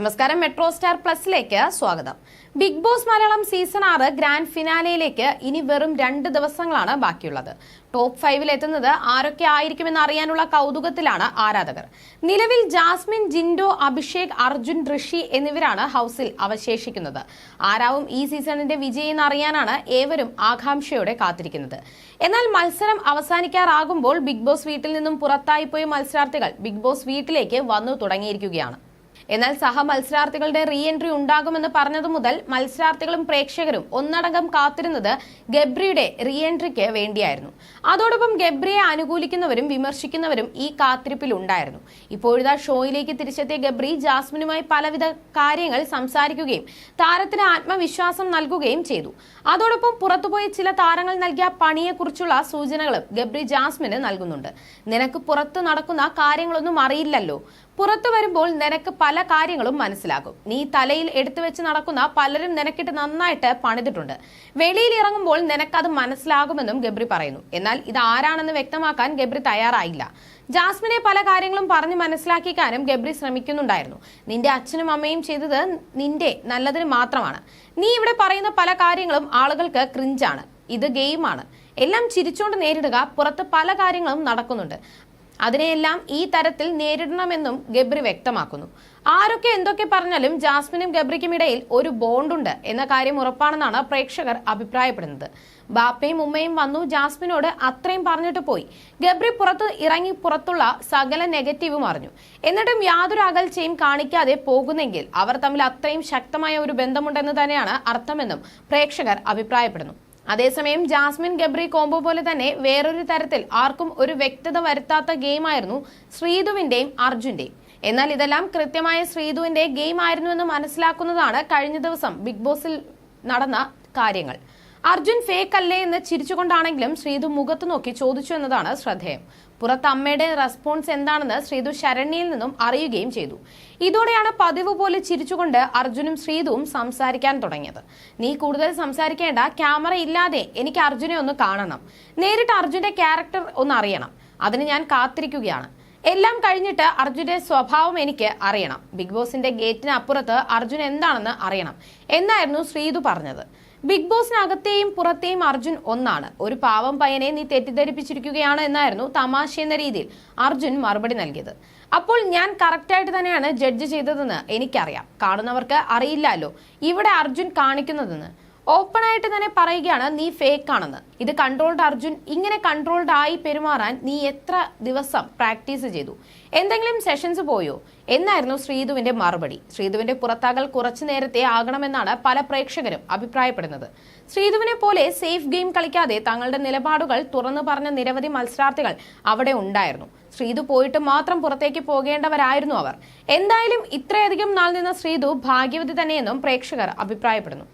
നമസ്കാരം metro star പ്ലസിലേക്ക് സ്വാഗതം. ബിഗ് ബോസ് മലയാളം സീസൺ ആറ് ഗ്രാൻഡ് ഫിനാലയിലേക്ക് ഇനി വെറും രണ്ട് ദിവസങ്ങളാണ് ബാക്കിയുള്ളത്. ടോപ്പ് ഫൈവിൽ എത്തുന്നത് ആരൊക്കെ ആയിരിക്കുമെന്ന് അറിയാനുള്ള കൗതുകത്തിലാണ് ആരാധകർ. നിലവിൽ ജാസ്മിൻ ജിൻഡോ അഭിഷേക് അർജുൻ ഋഷി എന്നിവരാണ് ഹൗസിൽ അവശേഷിക്കുന്നത്. ആരാവും ഈ സീസണിന്റെ വിജയി എന്നറിയാനാണ് ഏവരും ആകാംക്ഷയോടെ കാത്തിരിക്കുന്നത്. എന്നാൽ മത്സരം അവസാനിക്കാറാകുമ്പോൾ ബിഗ് ബോസ് വീട്ടിൽ നിന്നും പുറത്തായിപ്പോയ മത്സരാർത്ഥികൾ ബിഗ് ബോസ് വീട്ടിലേക്ക് വന്നു തുടങ്ങിയിരിക്കുകയാണ്. എന്നാൽ സഹ മത്സരാർത്ഥികളുടെ റീ എൻട്രി ഉണ്ടാകുമെന്ന് പറഞ്ഞതു മുതൽ മത്സരാർത്ഥികളും പ്രേക്ഷകരും ഒന്നടങ്കം കാത്തിരുന്നത് ഗബ്രിയുടെ റീ എൻട്രിക്ക് വേണ്ടിയായിരുന്നു. അതോടൊപ്പം ഗബ്രിയെ അനുകൂലിക്കുന്നവരും വിമർശിക്കുന്നവരും ഈ കാത്തിരിപ്പിലുണ്ടായിരുന്നു. ഇപ്പോഴിതാ ഷോയിലേക്ക് തിരിച്ചെത്തിയ ഗബ്രി ജാസ്മിനുമായി പലവിധ കാര്യങ്ങൾ സംസാരിക്കുകയും താരത്തിന് ആത്മവിശ്വാസം നൽകുകയും ചെയ്തു. അതോടൊപ്പം പുറത്തുപോയ ചില താരങ്ങൾ നൽകിയ പണിയെക്കുറിച്ചുള്ള സൂചനകളും ഗബ്രി ജാസ്മിന് നൽകുന്നുണ്ട്. നിനക്ക് പുറത്ത് നടക്കുന്ന കാര്യങ്ങളൊന്നും അറിയില്ലല്ലോ. പുറത്തു വരുമ്പോൾ നിനക്ക് പല കാര്യങ്ങളും മനസ്സിലാകും. നീ തലയിൽ എടുത്തു വെച്ച് നടക്കുന്ന പലരും നിനക്കിട്ട് നന്നായിട്ട് പണിതിട്ടുണ്ട്. വെളിയിൽ ഇറങ്ങുമ്പോൾ നിനക്കത് മനസ്സിലാകുമെന്നും ഗബ്രി പറയുന്നു. എന്നാൽ ഇത് ആരാണെന്ന് വ്യക്തമാക്കാൻ ഗബ്രി തയ്യാറായില്ല. ജാസ്മിനെ പല കാര്യങ്ങളും പറഞ്ഞു മനസ്സിലാക്കിക്കാനും ഗബ്രി ശ്രമിക്കുന്നുണ്ടായിരുന്നു. നിന്റെ അച്ഛനും അമ്മയും ചെയ്തത് നിന്റെ നല്ലതിന് മാത്രമാണ്. നീ ഇവിടെ പറയുന്ന പല കാര്യങ്ങളും ആളുകൾക്ക് ക്രിഞ്ചാണ് ഇത് ഗെയിമാണ്. എല്ലാം ചിരിച്ചുകൊണ്ട് നേരിടുക പുറത്ത് പല കാര്യങ്ങളും നടക്കുന്നുണ്ട്. അതിനെയെല്ലാം ഈ തരത്തിൽ നേരിടണമെന്നും ഗബ്രി വ്യക്തമാക്കുന്നു. ആരൊക്കെ എന്തൊക്കെ പറഞ്ഞാലും ജാസ്മിനും ഗബ്രിക്കും ഇടയിൽ ഒരു ബോണ്ടുണ്ട് എന്ന കാര്യം ഉറപ്പാണെന്നാണ് പ്രേക്ഷകർ അഭിപ്രായപ്പെടുന്നത്. ബാപ്പയും ഉമ്മയും വന്നു ജാസ്മിനോട് അത്രയും പറഞ്ഞിട്ട് പോയി. ഗബ്രി പുറത്ത് ഇറങ്ങി പുറത്തുള്ള സകല നെഗറ്റീവും അറിഞ്ഞു. എന്നിട്ടും യാതൊരു അകൽച്ചയും കാണിക്കാതെ പോകുന്നെങ്കിൽ അവർ തമ്മിൽ അത്രയും ശക്തമായ ഒരു ബന്ധമുണ്ടെന്ന് തന്നെയാണ് അർത്ഥമെന്നും പ്രേക്ഷകർ അഭിപ്രായപ്പെടുന്നു. അതേസമയം ജാസ്മിൻ ഗബ്രി കോംബോ പോലെ തന്നെ വേറൊരു തരത്തിൽ ആർക്കും ഒരു വ്യക്തത വരുത്താത്ത ഗെയിമായിരുന്നു ശ്രീധുവിന്റെയും അർജുന്റെയും. എന്നാൽ ഇതെല്ലാം കൃത്യമായ ശ്രീധുവിന്റെ ഗെയിം ആയിരുന്നുവെന്ന് മനസ്സിലാക്കുന്നതാണ് കഴിഞ്ഞ ദിവസം ബിഗ് ബോസിൽ നടന്ന കാര്യങ്ങൾ. അർജുൻ ഫേക്ക് അല്ലേ എന്ന് ചിരിച്ചുകൊണ്ടാണെങ്കിലും ശ്രീതു മുഖത്ത് നോക്കി ചോദിച്ചു എന്നതാണ് ശ്രദ്ധേയം. പുറത്ത് അമ്മയുടെ റെസ്പോൺസ് എന്താണെന്ന് ശ്രീതു ശരണ്യയിൽ നിന്നും അറിയുകയും ചെയ്തു. ഇതോടെയാണ് പതിവ് പോലെ ചിരിച്ചുകൊണ്ട് അർജുനും ശ്രീതുവും സംസാരിക്കാൻ തുടങ്ങിയത്. നീ കൂടുതൽ സംസാരിക്കേണ്ട ക്യാമറ ഇല്ലാതെ എനിക്ക് അർജുനെ ഒന്ന് കാണണം. നേരിട്ട് അർജുന്റെ ക്യാരക്ടർ ഒന്ന് അറിയണം. അതിന് ഞാൻ കാത്തിരിക്കുകയാണ്. എല്ലാം കഴിഞ്ഞിട്ട് അർജുന്റെ സ്വഭാവം എനിക്ക് അറിയണം. ബിഗ് ബോസിന്റെ ഗേറ്റിന് അപ്പുറത്ത് അർജുൻ എന്താണെന്ന് അറിയണം എന്നായിരുന്നു ശ്രീതു പറഞ്ഞത്. ബിഗ് ബോസിനകത്തെയും പുറത്തെയും അർജുൻ ഒന്നാണ്. ഒരു പാവം പയ്യനെ നീ തെറ്റിദ്ധരിപ്പിച്ചിരിക്കുകയാണ് എന്നായിരുന്നു തമാശ എന്ന രീതിയിൽ അർജുൻ മറുപടി നൽകിയത്. അപ്പോൾ ഞാൻ കറക്റ്റായിട്ട് തന്നെയാണ് ജഡ്ജ് ചെയ്തതെന്ന് എനിക്കറിയാം. കാണുന്നവർക്ക് അറിയില്ലല്ലോ. ഇവിടെ അർജുൻ കാണിക്കുന്നതെന്ന്. ഓപ്പൺ ആയിട്ട് തന്നെ പറയുകയാണ് നീ ഫേക്ക് ആണെന്ന് ഇത് കൺട്രോൾഡ് അർജുൻ ഇങ്ങനെ കൺട്രോൾഡ് ആയി പെരുമാറാൻ നീ എത്ര ദിവസം പ്രാക്ടീസ് ചെയ്തു? എന്തെങ്കിലും സെഷൻസ് പോയോ? എന്നായിരുന്നു ശ്രീധുവിന്റെ മറുപടി. ശ്രീധുവിന്റെ പുറത്താകൽ കുറച്ചു നേരത്തെ ആകണമെന്നാണ് പല പ്രേക്ഷകരും അഭിപ്രായപ്പെടുന്നത്. ശ്രീധുവിനെ പോലെ സേഫ് ഗെയിം കളിക്കാതെ തങ്ങളുടെ നിലപാടുകൾ തുറന്നു പറഞ്ഞ നിരവധി മത്സരാർത്ഥികൾ അവിടെ ഉണ്ടായിരുന്നു. ശ്രീധു പോയിട്ട് മാത്രം പുറത്തേക്ക് പോകേണ്ടവരായിരുന്നു അവർ. എന്തായാലും ഇത്രയധികം നാൾ നിന്ന ശ്രീധു ഭാഗ്യവതി തന്നെയെന്നും പ്രേക്ഷകർ അഭിപ്രായപ്പെടുന്നു.